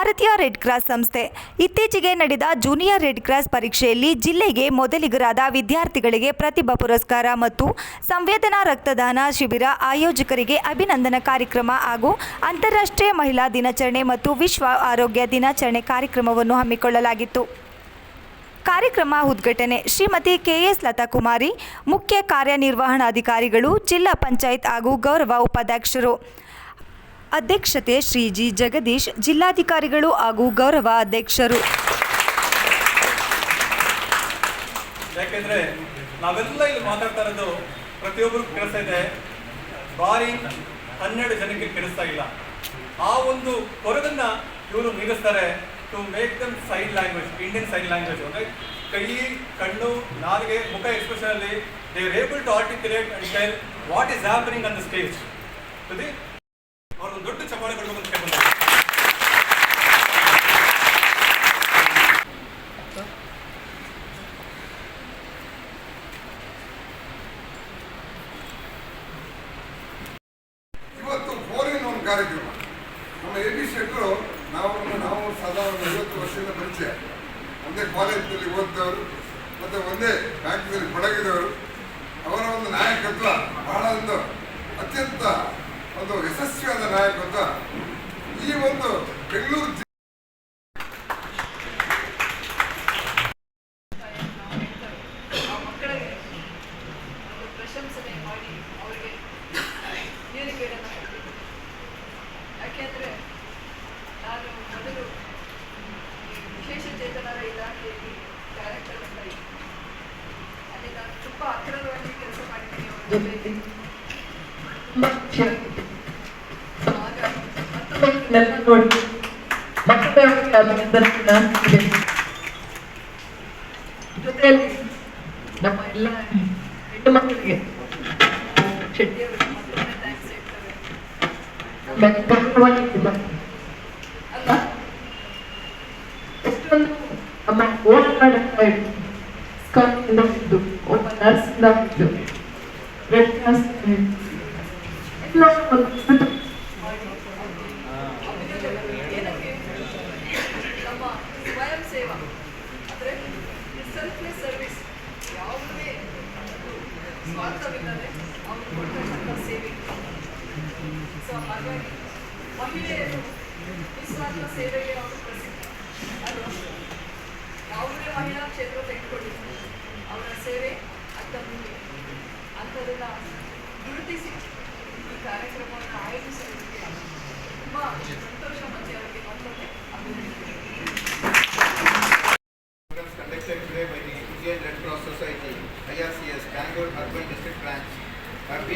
ಭಾರತೀಯ red cross ಸಂಸ್ಥೆ. ಇತ್ತೀಚೆಗೆ ನಡೆದ ಜೂನಿಯರ್ ರೆಡ್ ಕ್ರಾಸ್ ಪರೀಕ್ಷೆಯಲ್ಲಿ ಜಿಲ್ಲೆಗೆ ಮೊದಲಿಗರಾದ ವಿದ್ಯಾರ್ಥಿಗಳಿಗೆ ಪ್ರತಿಭಾ ಪುರಸ್ಕಾರ ಮತ್ತು ಸಂವೇದನಾ ರಕ್ತದಾನ ಶಿಬಿರ ಆಯೋಜಕರಿಗೆ ಅಭಿನಂದನಾ ಕಾರ್ಯಕ್ರಮ ಹಾಗೂ ಅಂತಾರಾಷ್ಟ್ರೀಯ ಮಹಿಳಾ ದಿನಾಚರಣೆ ಮತ್ತು ವಿಶ್ವ ಆರೋಗ್ಯ ದಿನಾಚರಣೆ ಕಾರ್ಯಕ್ರಮವನ್ನು ಹಮ್ಮಿಕೊಳ್ಳಲಾಗಿತ್ತು. ಕಾರ್ಯಕ್ರಮ ಉದ್ಘಾಟನೆ ಶ್ರೀಮತಿ ಕೆಎಸ್ ಲತಾಕುಮಾರಿ, ಮುಖ್ಯ ಕಾರ್ಯನಿರ್ವಹಣಾಧಿಕಾರಿಗಳು, ಜಿಲ್ಲಾ ಪಂಚಾಯತ್ ಹಾಗೂ ಗೌರವ ಉಪಾಧ್ಯಕ್ಷರು. ಅಧ್ಯಕ್ಷತೆ ಶ್ರೀ ಜಿ ಜಗದೀಶ್, ಜಿಲ್ಲಾಧಿಕಾರಿಗಳು ಹಾಗೂ ಗೌರವ ಅಧ್ಯಕ್ಷರು. ಯಾಕೆಂದ್ರೆ ನಾವೆಲ್ಲ ಇಲ್ಲಿ ಮಾತಾಡ್ತಾ ಇರೋದು ಪ್ರತಿಯೊಬ್ಬರು ಕೆಲಸ ಇದೆ. ಬಾರಿ ಹನ್ನೆರಡು ಜನಕ್ಕೆ ಕೇಳಿಸ್ತಾ ಇಲ್ಲ. ಆ ಒಂದು ಕೊರಗನ್ನ ಇವರು ನೀಗಿಸ್ತಾರೆ to make them sign language Indian sign language ಅಂದ್ರೆ ಕೈ, ಕಣ್ಣು, ನಾಲಿಗೆ ಮುಖ ಎಕ್ಸ್ಪ್ರೆಷನ್ ಅಲ್ಲಿ they are able to articulate and tell what is happening on the stage ಕಾರ್ಯಕ್ರಮ. ನಮ್ಮ ಎ ಬಿ ಶೆಟ್ಟರು ನಾವು ನಾವು ಸಾಧಾರಣ ಐವತ್ತು ವರ್ಷದಿಂದ ಪರಿಚಯ. ಒಂದೇ ಕಾಲೇಜಿನಲ್ಲಿ ಓದಿದವರು, ಮತ್ತು ಒಂದೇ ಬ್ಯಾಂಕ್ನಲ್ಲಿ ಪಡಗಿದವರು ಅವರ ಒಂದು ನಾಯಕತ್ವ ಬಹಳ ಒಂದು ಅತ್ಯಂತ ಒಂದು ಯಶಸ್ವಿಯಾದ ನಾಯಕತ್ವ. ಈ ಒಂದು ಬೆಂಗಳೂರು ಪ್ರಶಂಸನೆ ಮಾಡಿ ಅವರಿಗೆ ಹೇಳಿಕೆಗಳನ್ನು ಯಾಕೆಂದರೆ ನಾನು ಮೊದಲು ವಿಶೇಷ ಚೇತನರ ಇಲಾಖೆಯಲ್ಲಿ ಡೈರೆಕ್ಟರ್ ಅಂತ ಇದ್ದೆ. ಅಲ್ಲಿ ನಾನು ತುಂಬ ಹತ್ತಿರವಾಗಿ ಕೆಲಸ ಮಾಡಿದ್ದೀನಿ ಅವರ ಇದೆ ಜೊತೆಯಲ್ಲಿ ನಮ್ಮ ಎಲ್ಲ ಹೆಣ್ಣು ಮಕ್ಕಳಿಗೆ. ಶೆಟ್ಟಿಯವರು. ಓಡಾಡ್ತಾ ಇದ್ದು ಸ್ಕಾನಿಂದ ಇದ್ದು ಒಬ್ಬ ನರ್ಸಿಂದ ಇದ್ದು ರೆಡ್ ಕ್ರಾಸ್ ಎಲ್ಲ ಒಂದು ಸ್ವಾರ್ಥವಿಲ್ಲದೆ ಅವರು ಕೊಡ್ತಕ್ಕಂಥ ಸೇವೆ ಸೊ ಹಾಗಾಗಿ ಮಹಿಳೆಯರು ನಿಸ್ವಾರ್ಥ ಸೇವೆಗೆ ಅವರು ಪ್ರಸಿದ್ಧ ಅಲ್ವಾ ಯಾವುದೇ ಮಹಿಳಾ ಕ್ಷೇತ್ರ ತೆಗೆದುಕೊಳ್ಳಿ ಅವರ ಸೇವೆ ಅರ್ಥಮೂಲ್ಯ ಅಂಥದನ್ನ ಗುರುತಿಸಿ ಈ ಕಾರ್ಯಕ್ರಮವನ್ನು ಆಯೋಜಿಸಲಿಕ್ಕೆ ತುಂಬ ಸಂತೋಷ ಮತ್ತೆ ಅವರಿಗೆ ಮತ್ತೊಮ್ಮೆ ಅಭಿನಂದನೆ programs conducted today by the Indian Red Cross Society, IRCS, Bangalore Urban District Branch, have been